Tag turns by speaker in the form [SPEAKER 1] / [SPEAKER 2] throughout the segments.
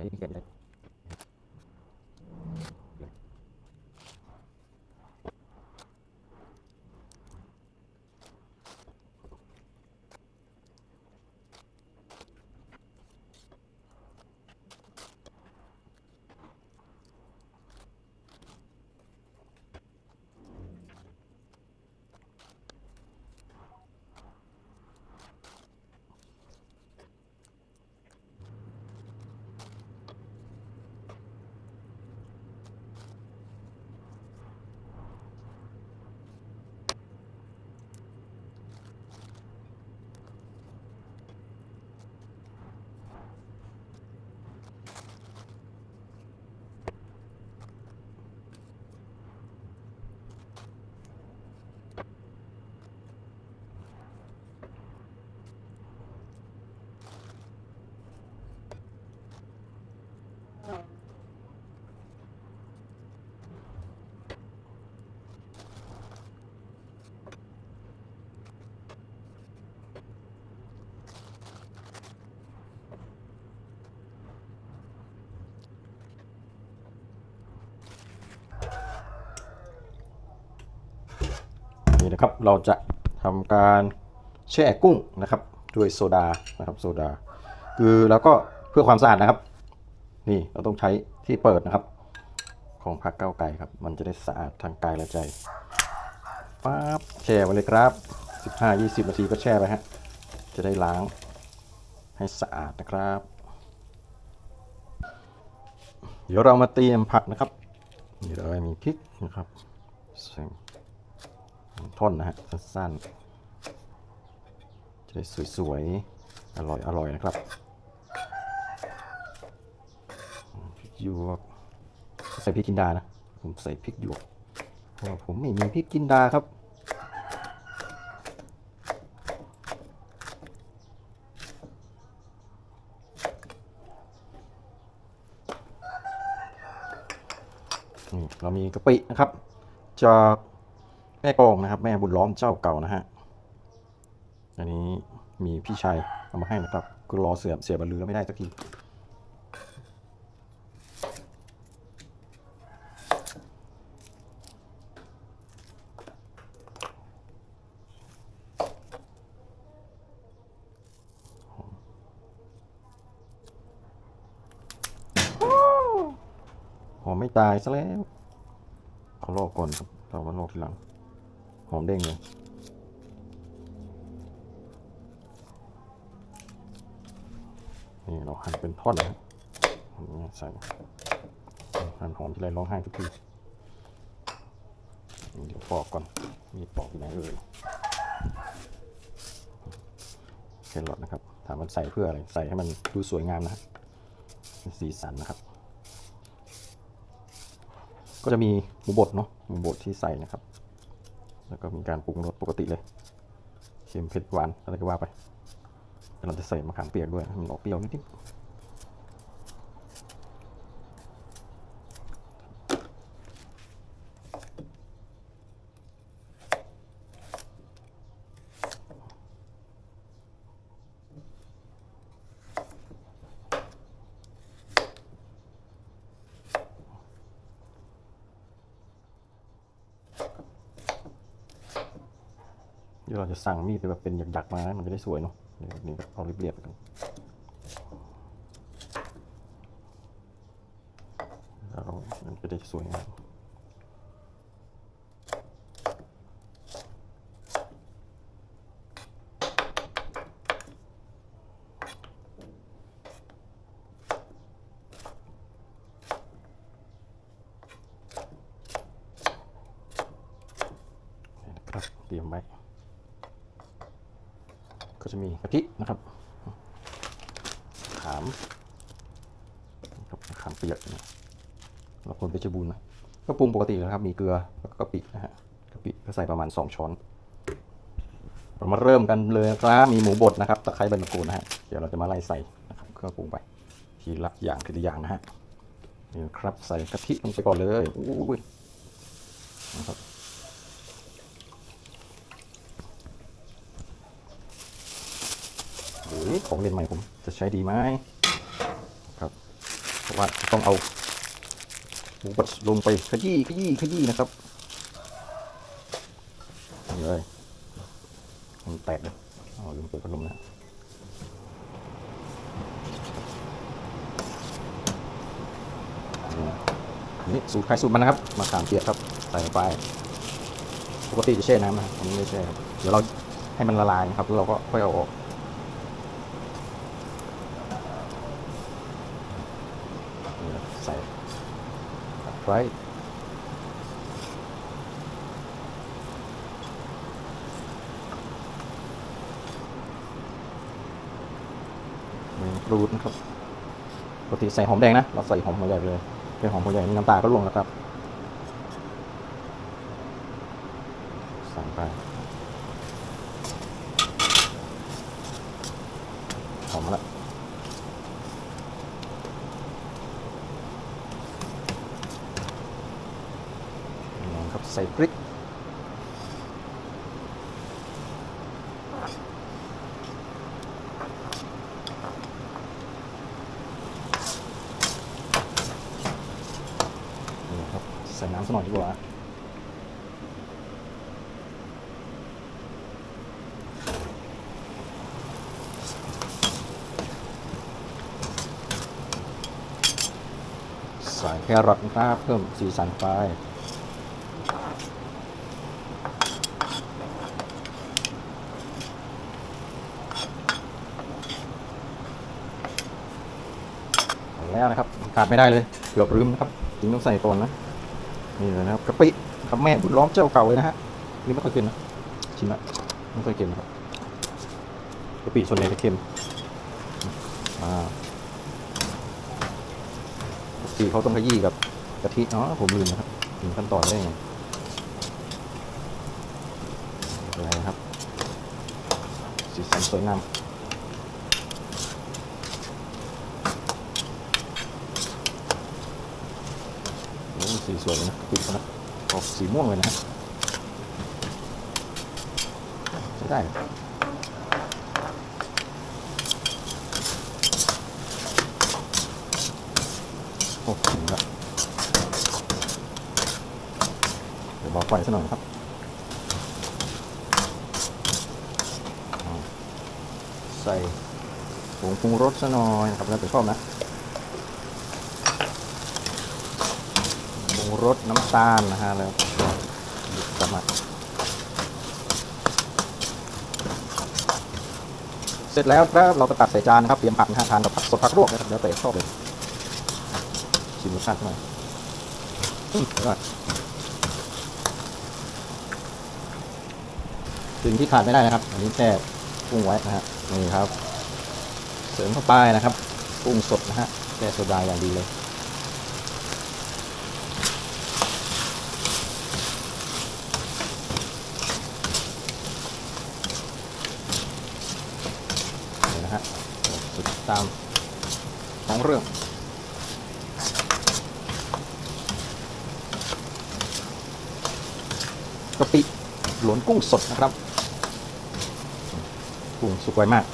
[SPEAKER 1] อ้เขีย นี้นะครับ เราจะทำการแช่กุ้งนะครับด้วยโซดานะครับโซดา คือแล้วก็เพื่อความสะอาดนะครับ นี่เราต้องใช้ที่เปิดนะครับ ของพักเก้าวไก่ครับ มันจะได้สะอาดทางกายและใจปั๊บแช่ไว้เลยครับ 15-20 นาทีก็แช่ไปฮะจะได้ล้างให้สะอาดนะครับ เดี๋ยวเรามาเตรียมผักนะครับ นี่เรามีพริกนะครับ ท่อนนะฮะสั้นๆจะได้สวยๆ อร่อยอร่อยนะครับพริกหยวกใส่พริกจินดานะ ผมใส่พริกหยวกเพราะผมไม่มีพริกจินดาครับนี่เรามีกะปินะครับ จาก แม่กองนะครับ แม่บุญล้อมเจ้าเก่านะฮะอันนี้มีพี่ชายเอามาให้นะครับก็รอเสียเสียบรรลือแล้วไม่ได้สักทีหอมไม่ตายซะแล้วเขาลอกก่อนครับเรามาลอกทีหลัง หอมเด้งเลยนี่เราหั่นเป็นท่อนนะครับหั่นอย่างนี้ใส่หั่นหอมที่ไรร้องไห้ทุกทีเดี๋ยวปอกก่อน มีปอกที่ไหนเอ่ยแครอทนะครับ ถามมันใส่เพื่ออะไร ใส่ให้มันดูสวยงามนะสีสันนะครับ ก็จะมีหมูบดเนาะ หมูบดที่ใส่นะครับ แล้วก็มีการปรุงรสปกติเลย เค็มเผ็ดหวานอะไรก็ว่าไปเราจะใส่มะขามเปียกด้วยมันออกเปรี้ยวนิดๆ ดี๋ยวเราจะสั่งมีดแบบเป็นหยักๆมานะมันจะได้สวยเนาะเดี๋ยวนี้เอาเรียบๆไปกันแล้วเรามันจะได้สวยงามนี่นะครับเตรียมไว้ ก็จะมีกะทินะครับขามนะครับขามเปียกเราคนเพชรบูรณ์นะก็ปรุงปกตินะครับ มีเกลือแล้วก็กะปินะฮะกะปิก็ใส่ประมาณ 2 ช้อนเรามาเริ่มกันเลยครับมีหมูบดนะครับตะไคร้ใบมะกรูดนะฮะเดี๋ยวเราจะมาไล่ใส่นะครับเครื่องปรุงไป ทีละอย่างทีละอย่างนะฮะนี่ครับใส่กะทิลงไปก่อนเลยอุ้ยนะครับ หรือ ของเล่นใหม่ผมจะใช้ดีไหมครับราะว่าต้องเอาหมูบดลงไปขยี้ขยี้ขยี้นะครับนี่เลยมันแตกเลยอ๋อลืมเปิดพัดลมนะนี่สูตรใครสูตรมันนะครับ มาขามเปียกครับ ใส่ลงไปปกติจะแช่น้ำนะครับอันนี้ไม่แช่ครับ เดี๋ยวเราให้มันละลายนะครับแล้วเราก็ค่อยเอาออก ใส่ไว้รูดนะครับปกติใส่หอมแดงนะ เราใส่หอมหัวใหญ่เลยเป็นหอมหัวใหญ่นี่น้ำตาก็ร่วงแล้วครับใส่ไปหอมแล้ว นะครับ ใส่พริก นี่ครับ ใส่น้ำสักหน่อยดีกว่าใส่แครอทนะครับเพิ่มสีสันไป แล้วนะครับ ขาดไม่ได้เลยเกือบลืมนะครับจริงต้องใส่ก่อนนะนี่เลยนะครับกะปิครับแม่บุญล้อมเจ้าเก่าเลยนะฮะนี่ไม่ค่อยเค็มนะชิมละไม่ค่อยเค็มนะครับกะปิส่วนใหญ่จะเค็มอ่ากะปิเขาต้องขยี้กับกะทิเนาะผมลืมนะครับถึงขั้นตอนได้ไงอะไรนะครับสีสันสวยงาม สีสวยนะติดนะออกสีม่วงเลยนะฮะใช้ได้โอ้ถึงละเดี๋ยวเบาไฟสักหน่อยครับใส่ผงปรุงรสสักหน่อยนะครับแล้วแต่ชอบนะ ปรุ งรสน้ำตาลนะฮะแล้วก็บิดกลับมาเสร็จแล้วครับเราก็ตัดใส่จานนะครับเตรียมผักนะฮะทานกับผักสดผักลวกนะครับแล้วแต่ชอบเลยชิมรสชาติหน่อยอืมอร่อยสิ่งที่ขาดไม่ได้นะครับ อันนี้แช่กุ้งไว้นะฮะนี่ครับ เสริมเข้าไปนะครับกุ้งสดนะฮะแช่โซดาอย่างดีเลย นี่นะฮะสุด ตามของเรื่องกะปิหลวนกุ้งสดนะครับกุ้งสุกไวมาก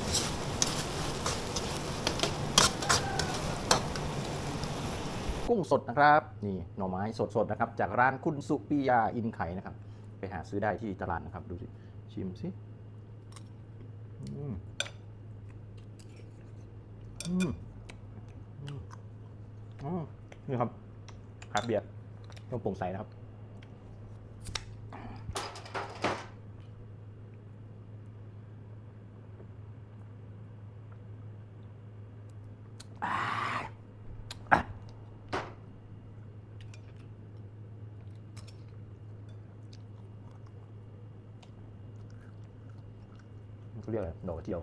[SPEAKER 1] กุ้งสดนะครับนี่หน่อไม้สดๆนะครับ จากร้านคุณสุปิยาอินไข่นะครับ ไปหาซื้อได้ที่ตลาดนะครับ ดูสิ ชิมสิอืม นี่ครับครับเบียร์ต้องโปร่งใสนะครับ เรียกอะไรดอกกระเจียว